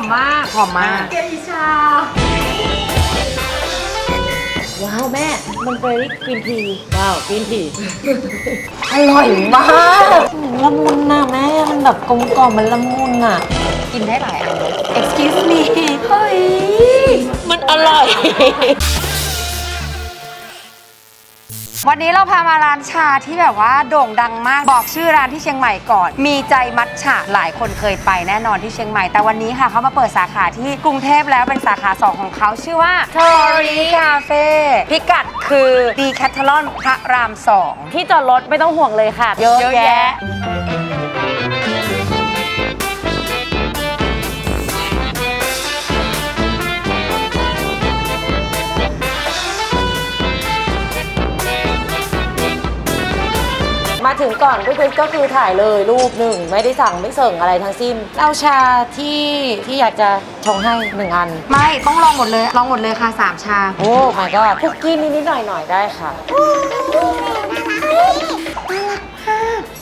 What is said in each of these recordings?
อมมากหอมมาก เกอิชา ว้าวแม่มันเบอร์รี่กรีนทีว้าวกรีนทีอร่อยมากละมุนน่ะแม่ มันแบบกลมกล่อมมันละมุนอะ กินได้หลายอันเลย excuse me เฮ้ย มันอร่อย วันนี้เราพามาร้านชาที่แบบว่าโด่งดังมากบอกชื่อร้านที่เชียงใหม่ก่อน มีใจมัทฉะหลายคนเคยไปแน่นอนที่เชียงใหม่ แต่วันนี้ค่ะเขามาเปิดสาขาที่กรุงเทพแล้วเป็นสาขา 2 ของเขาชื่อว่า t o r i Cafe พิกัดคือดีแคทเทลอนพระราม 2 ที่จอดรถไม่ต้องห่วงเลยค่ะ เยอะเยอะแยะ มาถึงก่อนก็คือก็คือถ่ายเลยรูปหนึ่งไม่ได้สั่งไม่เส่งอะไรทั้งสิ้นเอาชาที่ที่อยากจะชงให้หนึ่งอัน ไม่ต้องลองหมดเลยลองหมดเลยค่ะ3ชา โอ้ my god คุกกี้นิดๆหน่อยๆได้ค่ะ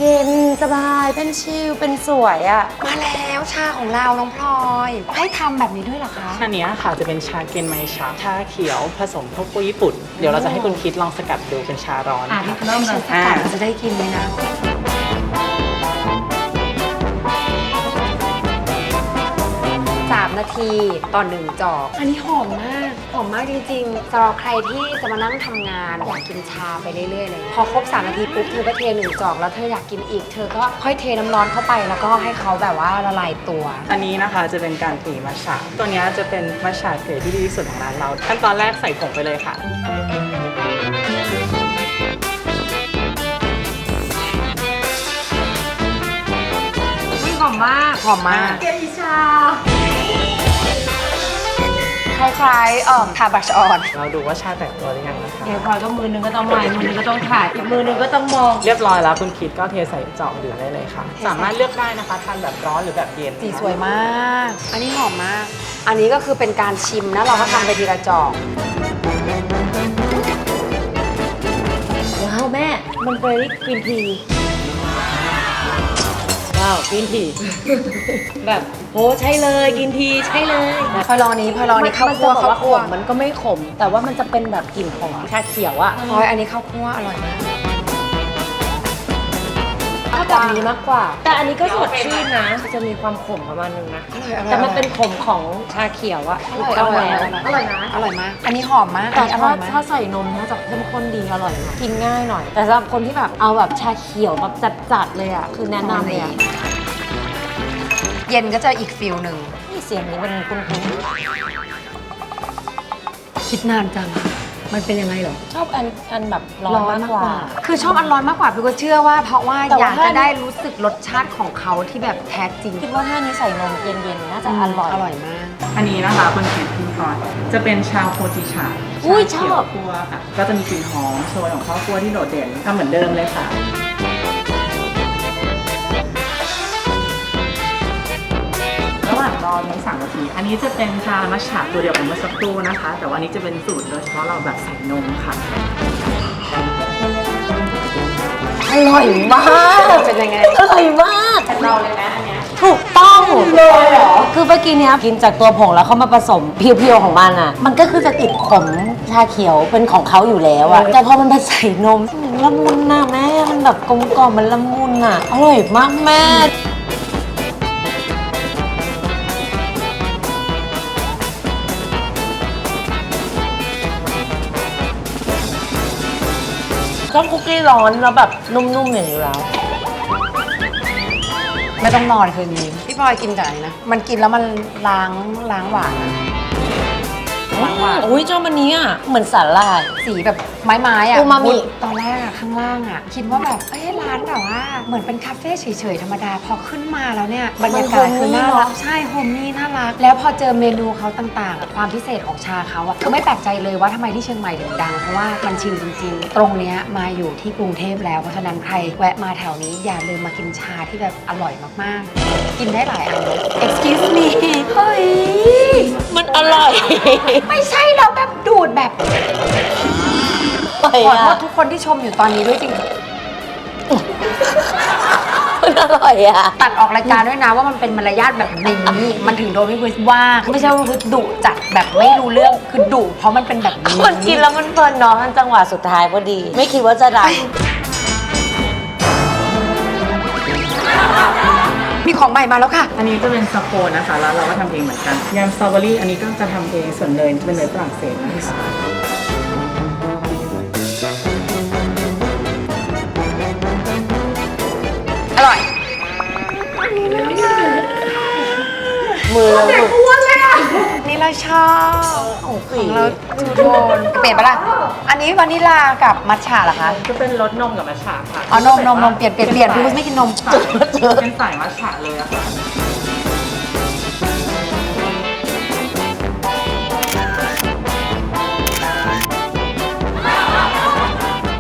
เย็นสบายเป็นชิลเป็นสวยอะ่ะ มาแล้วชาของเราน้องพลอย ให้ทำแบบนี้ด้วยเหรอคะอันเนี้ยค่ะจะเป็นชาเกนไมชาชาเขียวผสมข้าวโพดญี่ปุ่น เดี๋ยวเราจะให้คุณคิดลองสกัดดูเป็นชาร้อนอะค่ะเริ่มเลยสกัดจะได้กินไหมนะสามนาทีต่อหนึ่งจอก อันนี้หอมมากห อมมากจริงๆสำหรับใครที่จะมานั่งทำงานอยากกินชาไปเรื่อยๆเลย พอครบ3นาทีปุ๊บเธอก็เทหนึ่งจอกแล้วเธออยากกินอีกเธอก็ค่อยเทน้ำร้อนเข้าไปแล้วก็ให้เขาแบบว่าละลายตัว อันนี้นะคะจะเป็นการตีมัชฉะตัวเนี้ยจะเป็นมัชฉะเกรดที่ดีที่สุดของร้านเรา ขั้นตอนแรกใส่ผงไปเลยค่ะไม่หอมมากหอมมาก เกอิชา คล้ายๆเอ่อทาบัชออน เราดูว่าชาแตกตัวหรือยังนะคะ เดี๋ยวพลอยก็มือหนึงก็ต้องไม้มือหนึงก็ต้องถ่ายอีกมือหนึงก็ต้องมอง เรียบร้อยแล้วคุณคิดก็เทใส่จอกดื่มได้เลยค่ะ สามารถเลือกได้นะคะทานแบบร้อนหรือแบบเย็นสีสวยมาก อันนี้หอมมาก อันนี้ก็คือเป็นการชิมนะ เราก็ทำไปทีละจอกว้าวแม่ มันเบอร์รี่กรีนที ว้าวกรีนที แบบโหใช่เลยกรีนทีใช่เลยพลอยลองอันนี้พลอยลองอันนี้ข้าวมันคั่จะวบอกข้าวว่าขคั่วมมันก็ไม่ขม แต่ว่ามันจะเป็นแบบกลิ่นของชาเขียวอะพลอยอันนี้ข้าวคั่วอร่อยมาก ถ้าแบบนี้มากกว่า แต่อันนี้ก็สดชื่นนะ จะมีความขมประมาณนึงนะอร่อยอร่อยแต่มันเป็นขมของชาเขียวอะอร่อยอร่อยแล้วอร่อยนะ อร่อยมาก อันนี้หอมมากแต่อันนี้อถ้าร่อยมากถ้าใส่นมน่าจะเข้มข้นดีอร่อยนะกินง่ายหน่อย แต่สำหรับคนที่แบบเอาแบบชาเขียวแบบจัดๆเลยอะคือแนะนำเลยอะเย็นก็จะอีกฟิลหนึ่งนี่เสียงนี้มันคุ้นคิดนานจัง มันเป็นยังไงเหรอๆชอบอันอันแบบร้อนมากกว่า คือชอบอันร้อนมากกว่าพี่ก็เชื่อว่า เพราะว่าแต่อว่ายากถ้า จะได้รู้สึกรสชาติของเขาที่แบบแท้จริงคิดว่าถ้านี้ใส่นมเย็นๆน่าจะอร่อย อร่อยมาก อันนี้นะคะคุณคิดพี่ก่อนจะเป็นชาโคจิชาอุ้ยชาเขียวชอบคั่วค่ะก็จะมีกลิ่นหอมโชยของข้าวคั่วที่โดดเด่นทำเหมือนเดิมเลยค่ะ ระหว่างรอนี้สามนาที อันนี้จะเป็นชามัชฉะตัวเดียวกับเมื่อสักครู่นะคะ แต่ว่าอันนี้จะเป็นสูตรโดยเฉพาะเราแบบใส่นมค่ะ อร่อยมากเป็นยังไง อร่อยมากเราเลยนะอันเนี้ยถูกต้องเลยเหรอ คือเมื่อกี้เนี้ยกินจากตัวผงแล้วเขามาผสมเพียวๆของมันอะ มันก็คือจะติดขมชาเขียวเป็นของเขาอยู่แล้วอะ แต่พอมันมาใส่นมละมุนน่ะแม่ มันแบบกลมกล่อมมันละมุนอะ อร่อยมากแม่ ชอบคุกกี้ร้อนแล้วแบบนุ่มๆอย่างนี้แล้ว ไม่ต้องนอนคืนนี้ พี่พลอยกินกับอะไรนะ มันกินแล้วมันล้างล้างหวานอะ ล้างหวานอุ้ยเจ้ามันนี้อะเหมือนสาหร่าย สีแบบไม้ไม้ๆอะอูมามิ ตอนแรกอะข้างล่างอะคิดว่าแบบเอ้ยร้านแบบว่าเหมือนเป็นคาเฟ่เฉยๆธรรมดาพอขึ้นมาแล้วเนี่ยบรรยากาศคือน่ารักใช่โฮมนี่น่ารัก แล้วพอเจอเมนูเขาต่างๆอะความพิเศษของชาเขาอะคือไม่แปลกใจเลยว่าทำไมที่เชียงใหม่ถึงดังเพราะว่ามันชิลจริงๆ ตรงเนี้ยมาอยู่ที่กรุงเทพแล้วเพราะฉะนั้นใครแวะมาแถวนี้อย่าลืมมากินชาที่แบบอร่อยมากๆ กินได้หลายอันเลย excuse me เฮ้ยมันอร่อยไม่ใช่เราแบบดูดแบบอร่อยขอโทอะษทุกคนที่ชมอยู่ตอนนี้ด้วยจริง มันอร่อยอะ ตัดออกรายการด้วยนะว่ามันเป็นมารยาทแบบนี้มันถึงโดนพี่คริสว่า ไม่ใช่ว่าคริสดุจัดแบบไม่รู้เรื่องคือดุเพราะมันเป็นแบบนี้คนกินแล้วมันเพลินเนาะจังหวะสุดท้ายพอดี ไม่คิดว่าจะดัง ของใหม่มาแล้วค่ะ อันนี้จะเป็นสโคนนะคะ แล้วเราก็ทำเองเหมือนกันยำสตรอเบอรี่อันนี้ก็จะทำเองส่วนเนยจะเป็นเนยฝรั่งเศสนะคะ ชอบของเราทูโทนเปลี่ยนปะล่ะอันนี้วานิลากับมัทฉะเหรอคะจะเป็นรสนมกับมัทฉะค่ะอ๋อนมนมนมเปลี่ยนเปลี่ยนเปลี่ยนพี่คริสไม่กินนมค่ะเป็นสายมัทฉะเลยอะค่ะ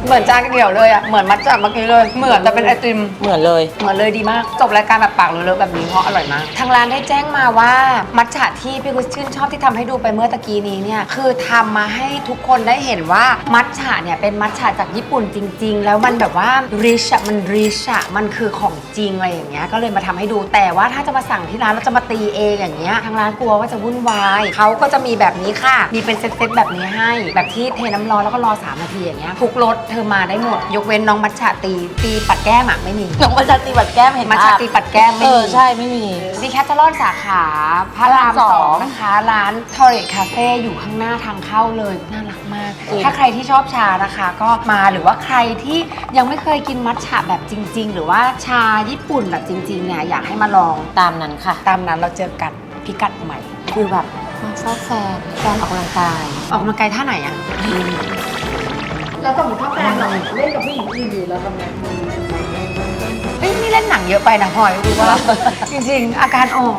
เหมือนจานก๋วยเตี๋ยวเลยอะ เหมือนมัทฉะเมื่อกี้เลย เหมือนแต่เป็นไอติม เหมือนเลย เหมือนเลยดีมาก จบรายการแบบปากเลอะๆแบบนี้เพราะอร่อยมาก ทางร้านได้แจ้งมาว่ามัทฉะที่พี่กุชชื่นชอบที่ทำให้ดูไปเมื่อตะกี้นี้เนี่ย คือทำมาให้ทุกคนได้เห็นว่ามัทฉะเนี่ยเป็นมัทฉะจากญี่ปุ่นจริง ๆ แล้วมันแบบว่าริชอะมันริชอะมันคือของจริงอะไรอย่างเงี้ย ก็เลยมาทำให้ดู แต่ว่าถ้าจะมาสั่งที่ร้านแล้วจะมาตีเองอย่างเงี้ย ทางร้านกลัวว่าจะวุ่นวายเขาก็จะมีแบบนี้ค่ะ มีเป็นเซตๆแบบนี้ให้ แบบที่เทน้ำร้อนแล้วก็รอสามนาทีอย่างเงี้ยทุกรสเธอมาได้หมด ยกเว้นน้องมัทฉะตีตีปัดแก้มอะไม่มีน้องประชาตีบัตรแก้มเห็นมัทฉะตีปัดแก้มไม่เอมีอใช่ไม่มี ดิแคทเทอรอนสาขาพระรามพระรามสสอองงนะคะ ร้านทอร์เรตคาเฟ่อยู่ข้างหน้าทางเข้าเลย น่ารักมาก จริง ถ้าใครที่ชอบชานะคะ ก็มาหรือว่าใครที่ยังไม่เคยกินมัทฉะแบบจริง ๆ หรือว่าชาญี่ปุ่นแบบจริง ๆ เนี่ย อยากให้มาลอง ตามนั้นค่ะ ตามนั้นเราเจอกันพิกัดใหม่ คือแบบมาซอกแฟนแฟนออกกำลังกายออกกำลังกายท่าไหนอะ แล้วสมมติถ้าแฟนเราเล่นกับผู้หญิงอื่นอยู่แล้วทำไงเฮ้ยนี่เล่นหนังเยอะไปนะพลอยรู้ว่า จริงๆ อาการออก